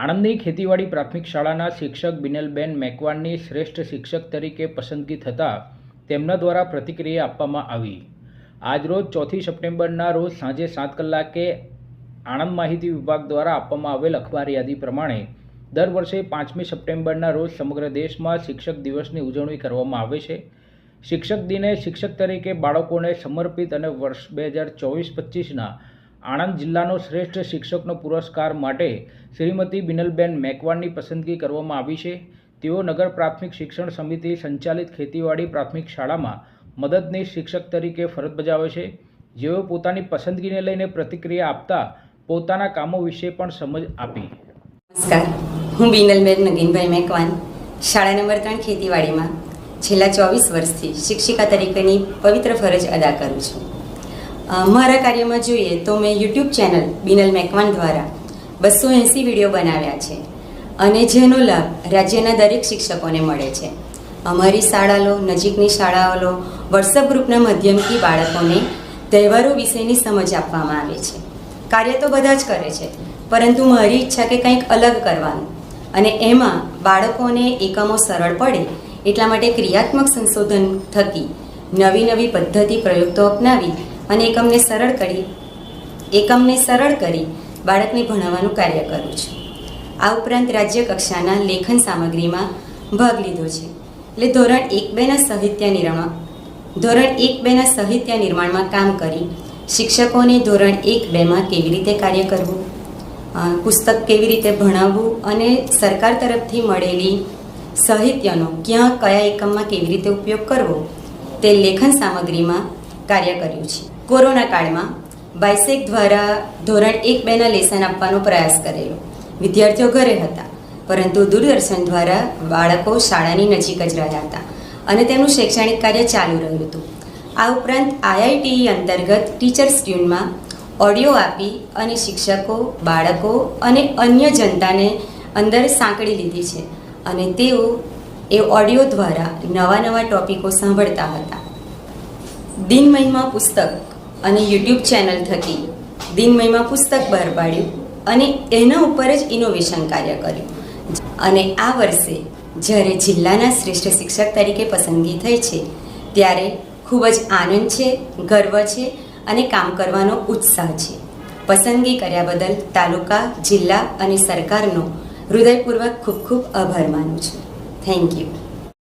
આણંદની ખેતીવાડી પ્રાથમિક શાળાના શિક્ષક બિનલબેન મેકવાનની શ્રેષ્ઠ શિક્ષક તરીકે પસંદગી થતાં તેમના દ્વારા પ્રતિક્રિયા આપવામાં આવી. આજરોજ ચોથી સપ્ટેમ્બરના રોજ સાંજે સાત કલાકે આણંદ માહિતી વિભાગ દ્વારા આપવામાં આવેલ અખબાર યાદી પ્રમાણે દર વર્ષે પાંચમી સપ્ટેમ્બરના રોજ સમગ્ર દેશમાં શિક્ષક દિવસની ઉજવણી કરવામાં આવે છે. શિક્ષક દિને શિક્ષક તરીકે બાળકોને સમર્પિત અને વર્ષ બે હજાર ચોવીસ પચીસના આણંદ જિલ્લાનો શ્રેષ્ઠ શિક્ષકનો પુરસ્કાર માટે શ્રીમતી બિનલબેન મેકવાનની પસંદગી કરવામાં આવી છે. તેઓ નગર પ્રાથમિક શિક્ષણ સમિતિ સંચાલિત ખેતીવાડી પ્રાથમિક શાળામાં મદદનીશ શિક્ષક તરીકે ફરજ બજાવે છે. જેઓ પોતાની પસંદગીને લઈને પ્રતિક્રિયા આપતા પોતાના કામો વિશે પણ સમજ આપી. નમસ્કાર. હું બિનલબેન નગીનભાઈ મેકવાન શાળા નંબર ત્રણ ખેતીવાડીમાં છેલ્લા ચોવીસ વર્ષથી શિક્ષિકા તરીકેની પવિત્ર ફરજ અદા કરું છું. મારા કાર્યમાં જોઈએ તો મેં યુટ્યુબ ચેનલ બિનલ મેકવાન દ્વારા બસો એંસી વીડિયો બનાવ્યા છે. અને જેનો લાભ રાજ્યના દરેક શિક્ષકોને મળે છે. અમારી શાળાઓ નજીકની શાળાઓ વોટ્સઅપ ગ્રુપના માધ્યમથી બાળકોને તહેવારો વિશેની સમજ આપવામાં આવે છે. કાર્ય તો બધા જ કરે છે, પરંતુ મારી ઈચ્છા કે કંઈક અલગ કરવાનું. અને એમાં બાળકોને એકમો સરળ પડે એટલા માટે ક્રિયાત્મક સંશોધન થકી નવી નવી પદ્ધતિ પ્રયુક્તો અપનાવી અને એકમને સરળ કરી એકમને સરળ કરી બાળકને ભણાવવાનું કાર્ય કરું છું. આ ઉપરાંત રાજ્ય કક્ષાના લેખન સામગ્રીમાં ભાગ લીધો છે. એટલે ધોરણ એક બેના સાહિત્ય નિર્માણ ધોરણ એક બેના સાહિત્ય નિર્માણમાં કામ કરી શિક્ષકોને ધોરણ એક બેમાં કેવી રીતે કાર્ય કરવું? પુસ્તક કેવી રીતે ભણાવવું? અને સરકાર તરફથી મળેલી સાહિત્યનો ક્યાં કયા એકમમાં કેવી રીતે ઉપયોગ કરવો? તે લેખન સામગ્રીમાં કાર્ય કર્યું છે. કોરોના કાળમાં બાયસેક દ્વારા ધોરણ એક બેના લેસન આપવાનો પ્રયાસ કરેલો. વિદ્યાર્થીઓ ઘરે હતા, પરંતુ દૂરદર્શન દ્વારા બાળકો શાળાની નજીક જ રહ્યા હતા અને તેમનું શૈક્ષણિક કાર્ય ચાલુ રહ્યું હતું. આ ઉપરાંત આઈઆઈટી અંતર્ગત ટીચર્સ ટ્યુનમાં ઓડિયો આપી અને શિક્ષકો, બાળકો અને અન્ય જનતાને અંદર સાંકળી લીધી છે અને તેઓ એ ઓડિયો દ્વારા નવા નવા ટોપિકો સાંભળતા હતા. દિન મહિમા પુસ્તક અને યુટ્યુબ ચેનલ થકી દિનમયમાં પુસ્તક બહાર પાડ્યું અને એના ઉપર જ ઇનોવેશન કાર્ય કર્યું. અને આ વર્ષે જ્યારે જિલ્લાના શ્રેષ્ઠ શિક્ષક તરીકે પસંદગી થઈ છે, ત્યારે ખૂબ જ આનંદ છે, ગર્વ છે અને કામ કરવાનો ઉત્સાહ છે. પસંદગી કર્યા બદલ તાલુકા, જિલ્લા અને સરકારનો હૃદયપૂર્વક ખૂબ ખૂબ આભાર માનું છું. Thank you